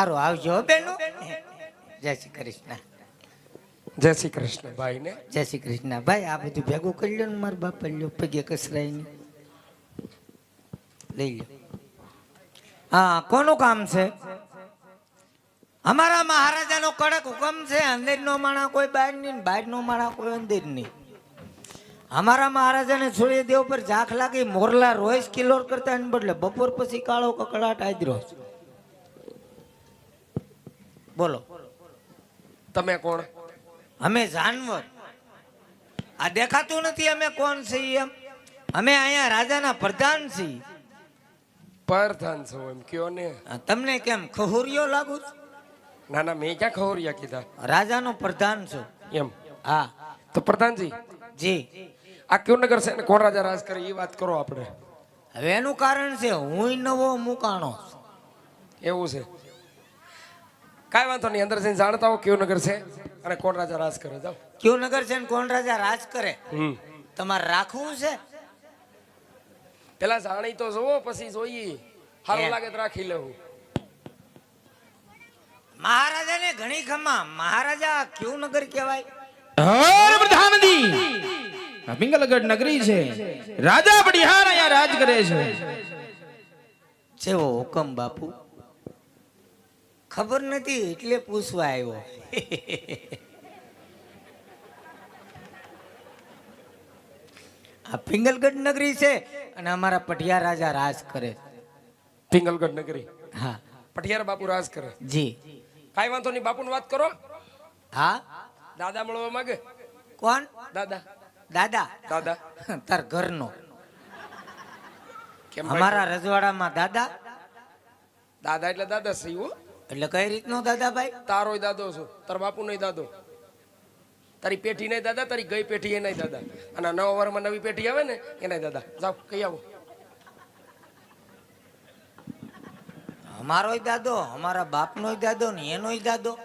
હારું આવજો બેનો. જય શ્રી કૃષ્ણ. જય શ્રી કૃષ્ણ ભાઈ ને જય શ્રી કૃષ્ણ. ભાઈ આ બધું ભેગું કરી લ્યો ને મારા બાપા લ્યો પગે કસરાઈને. લઈ લો હા કોનું કામ છે? અમારા મહારાજાનો કડક હુકમ છે અંદર નો માણા કોઈ બહાર નહીં બહારનો નો માણા કોઈ અંદર નહીં. અમારા મહારાજાને છોડી દેવ પર ઝાંખ લાગી મોરલા રોજ કિલોર કરતા એને બદલે બપોર પછી કાળો કકડાટ આદરો બોલો. તમે કોણ? અમે જાનવર. આ દેખાતું નથી અમે કોણ છીએ એમ. અમે અહીંયા રાજાના પ્રધાન છીએ. પ્રધાન છો એમ કયો ને? તમને કેમ ખહુરિયો લાગુ? ના ના મેં ક્યાં ખહુરિયા કીધા? રાજાનો પ્રધાન છું. એમ? હા. તો પ્રધાનજી જી. આ કયું નગર છે કોણ રાજા રાજ કરે એ વાત કરો આપણે. હવે એનું કારણ છે હું નવો મુકાણો એવું છે. કાંઈ વાંધો નહીં અંદર જઈને જાણતા હો કયું નગર છે અને કોણ રાજા રાજ કરે. જાઓ. કયું નગર છે ને કોણ રાજા રાજ કરે? તમારે રાખવું છે? પેલા જાણી તો જોવો પછી જોઈએ. સારું લાગે તો રાખી લેવું મહારાજાને ઘણી ખમા. મહારાજા કયું નગર કહેવાય? હર પ્રધાનજી પિંગલગઢ નગરી છે. રાજા બડિહાર અહીંયા રાજ કરે છે. જેવો હુકમ બાપુ. ખબર નથી એટલે પૂછવા આવ્યો. આ પિંગલગઢ નગરી છે અને અમારા પઠિયા રાજા રાજ કરે. પિંગલગઢ નગરી? હા. પટિયાર બાપુ રાજ કરે? જી. કાંઈ વાંધો નહીં બાપુની વાત કરો. હા? દાદા મળવા માંગે? કોણ? દાદા. દાદા. દાદા. તાર ઘરનો. કેમ અમારા રજવાડામાં દાદા. દાદા એટલે દાદા સહી હો. એટલે કઈ રીતનો દાદા ભાઈ તારોય દાદો છું. તાર બાપુ નહીં દાદો. તારી પેઢી નહીં દાદા તારી ગઈ પેઢી એનાય દાદા. અને નવા વારમાં નવી પેઢી આવે ને એનાય દાદા. જાઓ કઈ આવો. અમારોય દાદો અમારા બાપનોય દાદો ને એનોય દાદો.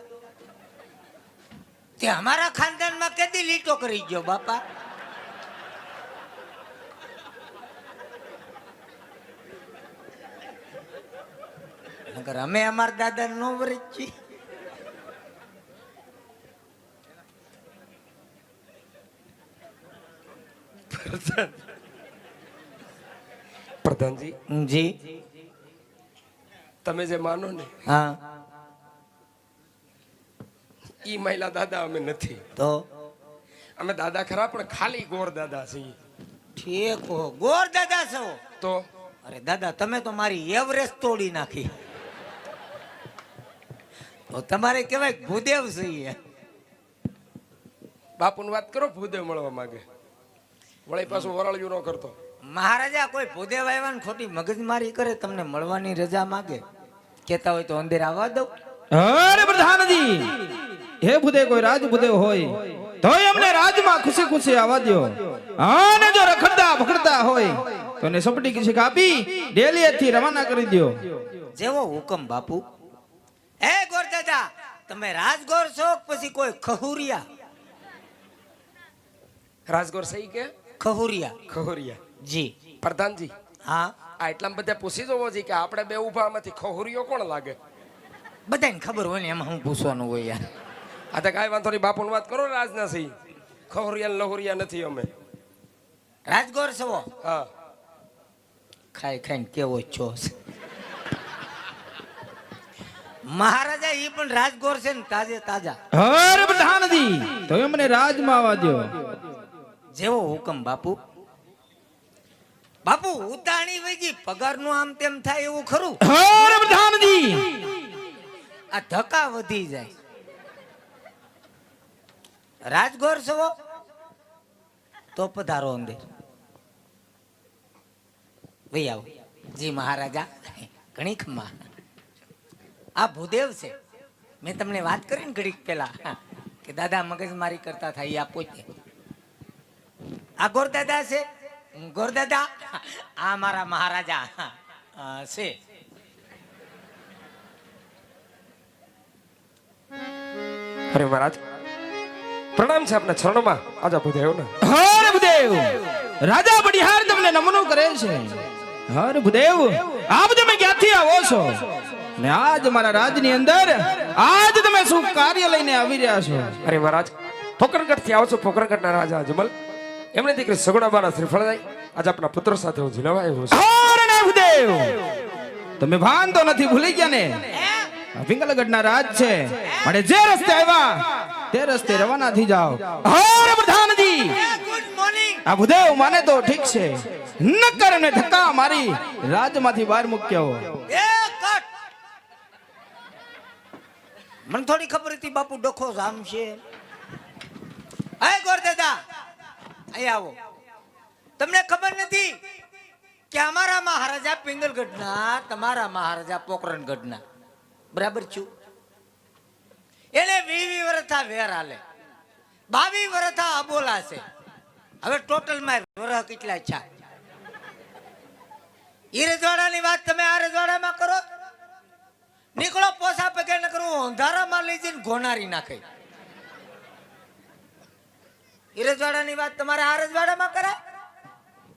તે અમારા ખાનદાનમાં કેદી લીટો કરી ગયો બાપા? નકર અમે અમારા દાદા નો વરચી પ્રધાનજી. જી. તમે જે માનો ને હા. ઈ મહિલા દાદા અમે નથી. તો? અમે દાદા ખરા પણ ખાલી ગોર દાદા છીએ. ઠીક ગોર દાદા છો? તો? અરે દાદા તમે તો મારી એવરેસ્ટ તોડી નાખી. તમારે કહેવાય ભૂદેવ છીએ બાપુની વાત કરો ભૂદેવ મળવા માંગે. વળી પાછું વરાળ્યું ન કરતો. મહારાજા કોઈ ભૂદેવ આવ્યા ને ખોટી મગજમારી કરે તમને મળવાની રજા માંગે? કેતા હોય તો અંદર આવવા દઉં. અરે પ્રધાનજી! હે ભૂદે કોઈ રાજ ભૂદે હોય તો અમને રાજમાં ખુશી ખુશી આવવા દ્યો. અને જો રખડતા ભખડતા હોય તો ને સપટી કિસી કાપી ડેલીએથી રવાના કરી દ્યો. જેવો હુકમ બાપુ. એ ગોર દાદા તમે રાજગોર છો પછી કોઈ ખહુરિયા? રાજગોર સહી કે? ખહુરિયા. ખહોરિયા. જી. પ્રધાનજી હા? આ એટલા બધા પૂછી જવો છે કે આપણે બે ઊભા આમાંથી ખહુરિયો કોણ લાગે? બધાને ખબર હોય ને એમાં હું પૂછવાનું હોય યાર. આ તો કાંઈ વાંધો નહીં બાપુની વાત કરો રાજના સિંહ ખહોરિયા લહોરિયા નથી અમે. રાજગોર છો? હા. ખાઈ ખાઈને કેવો છો? મહારાજા ઈ પણ રાજગોર છે ને તાજે તાજા. હર પ્રધાનજી તોય અમને રાજમાં આવવા દો જેવો હુકમ બાપુ. બાપુ ઉતાણી વૈજી પગારનું આમ તેમ થાય એવું ખરું? હર પ્રધાનજી! આ ધક્કા વધી જાય. રાજગોર છો? તો પધારો અંદર. વહી આવો. જી મહારાજા ઘણી ખમા આ ભૂદેવ છે. મેં તમને વાત કરી ને ઘડીક પેલા કે દાદા મગજમારી કરતા થાય આ પોતે. આ ગોરદાદા છે? ગોરદાદા? આ મારા મહારાજા છે. અરે મહારાજ પ્રણામ છે આપના ચરણોમાં. આજા ભૂદેવ ને હર ભૂદેવ! રાજા બડિહાર તમને નમનો કરે છે. હર ભૂદેવ આપ તમે ક્યાંથી આવો છો? ને આજ મારા રાજની અંદર આજ તમે શું કાર્ય લઈને આવી રહ્યા છો? અરે મહારાજ પોકરણગઢથી આવો છો પોકરણગઢના રાજા અજમલ. એમને દીકરી સગુણાબાના શ્રીફળદાય આજે આપણા પુત્ર સાથે હું ઝીલવા આવ્યો છું. તમે ભાન તો નથી ભૂલી ગયા ને? આ પિંગલગઢના રાજ છે. અને જે રસ્તે આવ્યા તે રસ્તે રવાના થઈ જાઓ. હર પ્રધાનજી! આ ભૂદેવ માને તો ઠીક છે. નકર ને ધક્કા મારી રાજમાંથી બહાર મૂક્યો. એ કટ! મને થોડી ખબર હતી બાપુ ડખો જામ છે. આવો. તમને ખબર નથી કે અમારા મહારાજા પિંગલગઢના, તમારા મહારાજા પોકરણગઢના. બરાબર છું. એને વીવી વરથા વેર હાલે. બાવી વરથા અબોલા છે. હવે ટોટલમાં વરહ કેટલા છે? ઈ રજવાડાની વાત તમે આ રજવાડામાં કરો નીકળો પોસા પગે ન કરું ગોનારી નાખે. ઈ રજવાડાની વાત તમારે આ રજવાડામાં કરે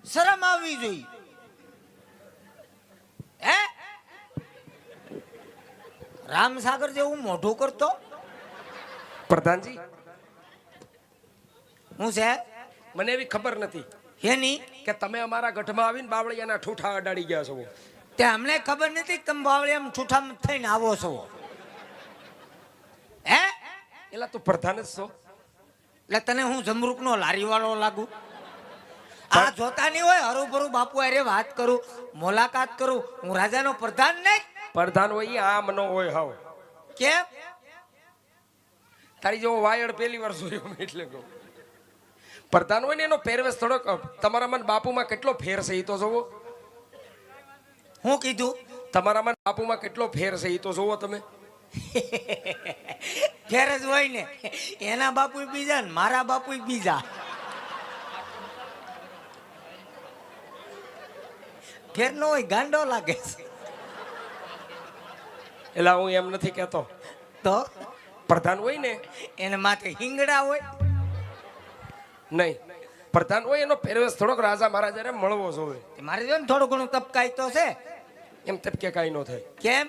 શરમ આવવી જોઈએ. હે? રામસાગર જેવું મોઢું કરતો? પ્રધાનજી? હું છે? મને એવી ખબર નથી. એની કે તમે અમારા ગઢમાં આવીને બાવળિયાના ઠૂઠા અડાડી ગયા છો. તે અમને ખબર નથી કે તમે બાવળિયામાં આમ થઈને આવો છો. એલા તું પ્રધાન જ છો. એટલે તને હું જમરૂક નો લારી વાળો લાગુ? આ જોતા નહીં હોય હરુભરું બાપુ અરે વાત કરું મુલાકાત કરું હું રાજાનો પ્રધાન નહીં? પ્રધાન હોય ઈ આમ ન હોય હાવ. કેમ? તારી જેવો વાયડ પહેલી વાર જોયો એટલે કહું. પ્રધાન હોય ને એનો પહેરવેશ થોડોક તમારા મન બાપુમાં કેટલો ફેર છે એ તો જોવો. હું કીધું? તમારા મન બાપુમાં કેટલો ફેર છે એ તો જોવો તમે. ફેર જ હોય ને. એના બાપુ બીજા ને મારા બાપુ બીજા. ફેર નો હોય ગાંડો લાગે છે. એટલે હું એમ નથી કહેતો. તો? પ્રધાન હોય ને. એને માથે હિંગડા હોય. નહીં. પ્રધાન હોય એનો પહેરવેશ થોડોક રાજા મહારાજાને મળવો જોવે મારે જો ને થોડું ઘણું તપકાય તો છે. એમ તપકે કાંઈ ન થાય. કેમ?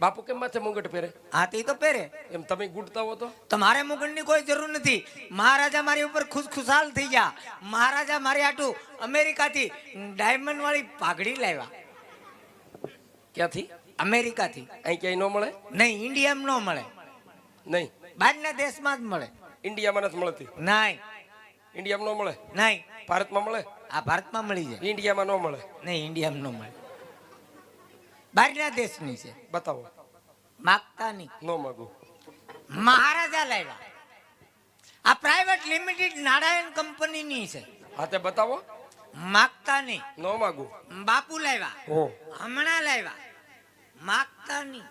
બાપુ કેમ માથે મુગટ પહેરે? હા તે તો પહેરે. એમ તમે ગુડતા હો તો? તમારે મુગટની કોઈ જરૂર નથી. મહારાજા મારી ઉપર ખુશ ખુશાલ થઈ ગયા. મહારાજા મારી આટું અમેરિકાથી ડાયમંડ વાળી પાઘડી લાવ્યા. ક્યાંથી? અમેરિકાથી. અહીં ક્યાંય ન મળે? નહીં ઇન્ડિયામાં ન મળે. નહીં. બહારના દેશમાં જ મળે. ઇન્ડિયામાં નથી મળતી? નહીં. ઇન્ડિયામાં ન મળે? નહીં. ભારતમાં મળે? આ ભારતમાં મળી જાય. ઇન્ડિયામાં ન મળે? નહીં ઇન્ડિયામાં ન મળે. બહારના દેશની છે. બતાવો. માગતા નહીં નો માગું. મહારાજા લાવ્યા આ પ્રાઇવેટ લિમિટેડ નારાયણ કંપનીની છે. હા તે બતાવો. માગતા નહીં નો માગું. બાપુ લાવ્યા હો હમણાં લાવ્યા માગતા નહીં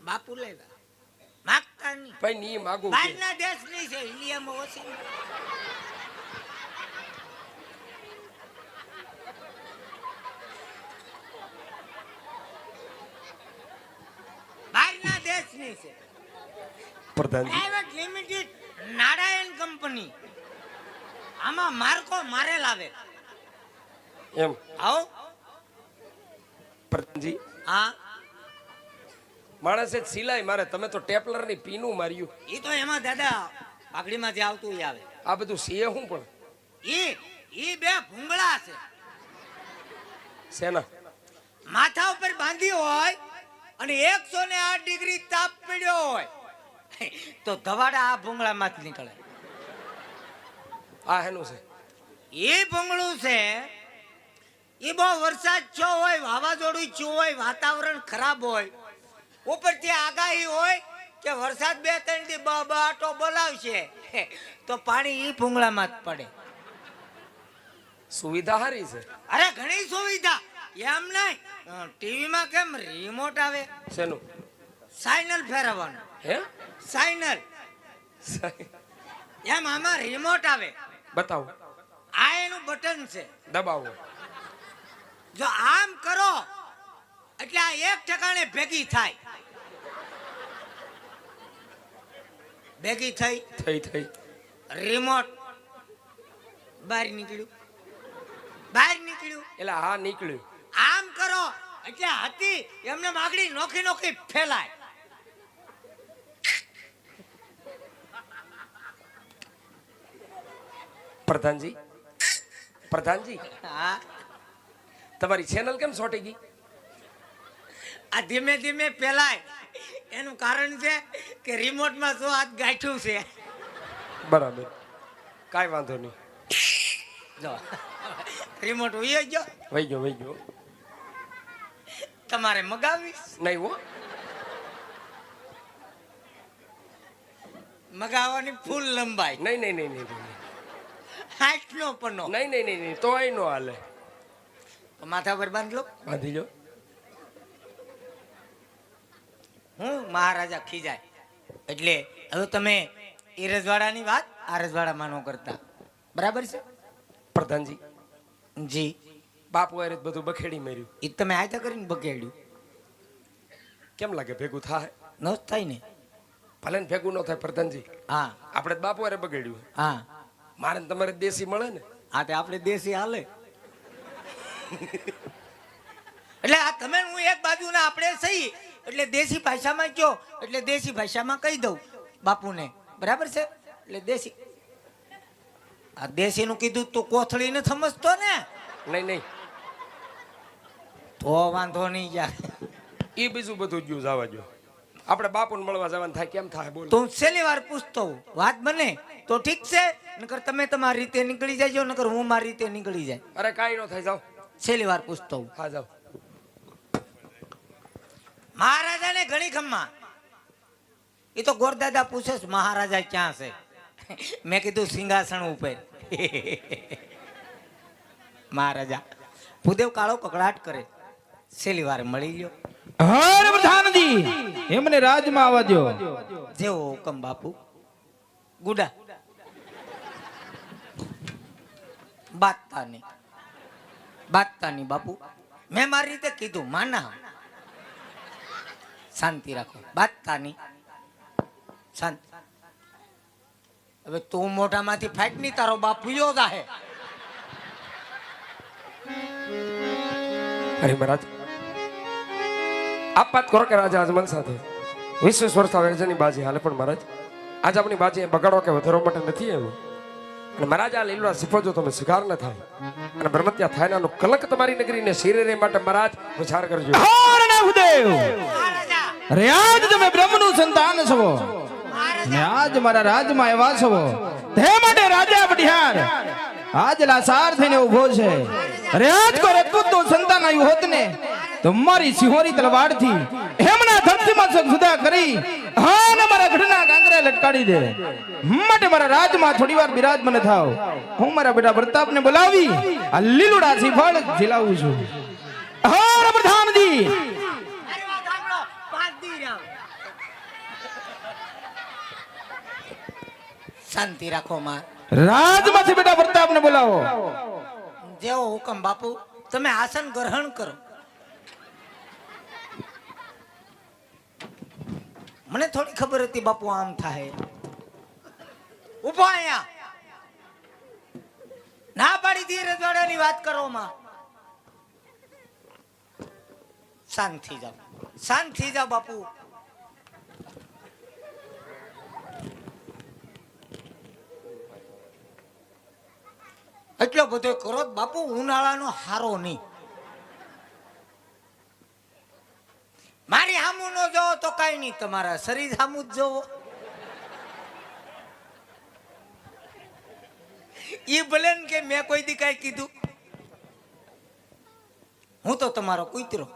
બાપુ લાવ્યા માગતા નહીં ભાઈ ની માગું બહારના દેશની છે ઇન્ડિયામાં ઓછી. દેશની છે. પ્રધાનજી. પ્રાઇવેટ લિમિટેડ નારાયણ કંપની આમાં માર્કો મારે લાવે એમ. આવો. પ્રધાનજી. હા. માણસે સિલાઈ મારે. તમે તો ટેપલરની પીનું માર્યું. એ તો એમાં દાદા પાઘડીમાં જે આવતું એ આવે. આ બધું સીએ હું પણ? એ એ બે ભૂંગળા છે. સેના માથા ઉપર બાંધી હોય અને એકસો ને આઠ ડિગ્રી તાપ પડ્યો હોય. તો ધવાડા આ ભૂંગળામાં જ નીકળે. આ હેનું છે. એ ભૂંગળું છે એ બહુ વરસાદ થયો હોય વાવાઝોડું થયું હોય વાતાવરણ ખરાબ હોય ઉપરથી આગાહી હોય કે વરસાદ બે ત્રણથી બ આટો બોલાવશે. તો પાણી ઈ ભૂંગળામાં જ પડે. સુવિધા સારી છે. અરે ઘણી સુવિધા. એમ નહીં. ટીવીમાં કેમ રિમોટ આવે? શેનું? સાઇનલ ફેરવવાનું. હે? સાઇનલ એમ આમાં રિમોટ આવે. બતાવો. આ એનું બટન છે. દબાવો. જો આમ કરો એટલે આ એક ઠેકાણે ભેગી થાય. ભેગી થઈ? થઈ થઈ. રિમોટ બહાર નીકળ્યું. બહાર નીકળ્યું. એટલે હા નીકળ્યું. એટલે હતી એમને માગડી નોખી નોખી ફેલાય. પ્રધાનજી પ્રધાનજી હા? તમારી ચેનલ કેમ સોટી ગઈ? આ ધીમે ધીમે ફેલાય. એનું કારણ છે કે રિમોટમાં શું હાથ ગાંઠ્યું છે. બરાબર. કાંઈ વાંધો નહીં. જો. રિમોટ વહી ગયો. વહી ગયો વહી ગયો. તમારે મગાવીશ? નહીં હો. મગાવવાની ફૂલ લંબાઈ. નહીં નહીં નહીં નહીં. હાઈટ નો પનો. નહીં નહીં નહીં નહીં તોય નો હાલે. માથા પર બાંધ લો. બાંધી લો. હું મહારાજા ખીજાય. એટલે હવે તમે એ રજવાડાની વાત આ રજવાડામાં ન કરતા. બરાબર છે? પ્રધાનજી. જી. બાપુ જ બધું બખેડી માર્યું. એ તમે આયતા કરીને બખેડ્યું. કેમ લાગે ભેગું થાય? ન જ થાય ને. ભલે ને ભેગું ન થાય પ્રધાનજી. હા. આપણે બાપુ હારે બગડ્યું. હા. મારે ને તમારે દેશી મળે ને? હા તે આપણે દેશી હાલે. એટલે આ તમે હું એક બાજુના આપણે સહી એટલે દેશી ભાષામાં કયો એટલે દેશી ભાષામાં કહી દઉં બાપુને. બરાબર છે? એટલે દેશી. આ દેશીનું કીધું તો કોથળી ને સમજતો ને? નહીં નહીં. તો વાંધો નહીં જાય એ બીજું બધું ગયું જવા જો આપણે બાપુને મળવા જવાનું થાય કેમ થાય બોલ. તું છેલ્લી વાર પૂછતો વાત બને તો ઠીક છે? નકર તમે તમારી રીતે નીકળી જાજો નકર હું મારી રીતે નીકળી જાય. અરે કાંઈ ન થાય જાઓ. છેલ્લી વાર પૂછતો. હા જાવ મહારાજાને ઘણી ખમ્મા. એ તો ગોરદાદા પૂછે છે, મહારાજા ક્યાં છે? મેં કીધું સિંહાસન ઉપર. મહારાજા ભૂદેવ કાળો કકડાટ કરે. છેલ્લી વાર મળી ગયો. હર પ્રધાનજી એમને રાજમાં આવવા દો જેવો હુકમ બાપુ. ગુડા. બાતતા નહીં બાતતા નહીં બાપુ મેં મારી રીતે કીધું માના. શાંતિ રાખો. બાતતા નહીં શાંત. હવે તું મોઢામાંથી ફાટ નહીં તારો બાપુ યો જાહે. અરે મહારાજ આપ વાત કરો કે રાજા આજમન સાથે? વીસ વીસ વર્ષ વેરજાની બાજી હાલે પણ મહારાજ આજ આપણી બાજી બગાડો કે વધારવા માટે નથી એવું અને મહારાજ આ લીલડા સિફો જો તમે સ્વીકાર ન થાય. અને બ્રહ્મત્યા થાય નાનું કલંક તમારી નગરીને શિરે રે માટે મહારાજ વિચાર કરજો. ભૂદેવ આજ તમે બ્રહ્મનું સંતાન છો. ને આજ મારા રાજમાં એવા છો. તે માટે રાજા પઢિયાર આજ લાસાર થઈને ઊભો છે. અરે આજ કો રજપૂતનું સંતાન આવ્યું હોત ને તો મારી સિંહોરી તલવારથી એમના ધરતીમાં સગ સુધા કરી હા ને મારા ગઢના કાંકરે લટકાડી દે. માટે મારા રાજમાં થોડી વાર બિરાજમાન થાવ. હું મારા બેટા પ્રતાપને બોલાવી આ લીલુડા શ્રીફળ ઝીલાવું છું. હા પ્રધાનજી! શાંતિ રાખો માં. રાજમાંથી બેટા પ્રતાપને બોલાવો. જેવો હુકમ બાપુ, તમે આસન ગ્રહણ કરો. મને થોડી ખબર હતી બાપુ આમ થાય. ઊભો અહીંયા. ના પાડી દી રજવાડાની વાત કરો શાંત જાઓ. શાંતિ જાઓ બાપુ. એટલો બધો કરો બાપુ, ઉનાળાનો હારો નહીં. મારી હામું નો જોવો તો કઈ નહીં. તમારા શરીર સામું જ જોવો. ઈ ભલે કે મેં કોઈ દી કઈ કીધું. હું તો તમારો કુતરો.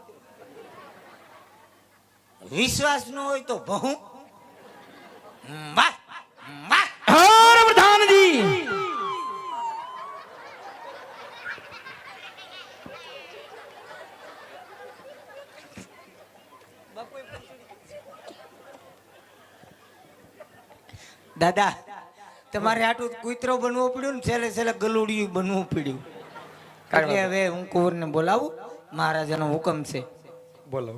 વિશ્વાસ ન હોય તો બહુ વાહ હર પ્રધાનજી દાદા તમારે આટલું કૂતરો બનવું પડ્યું ને છેલ્લે છેલ્લે ગલુડિયું બનવું પડ્યું. કારણ એટલે હવે હું કુંવરને બોલાવું મહારાજાનો હુકમ છે. બોલો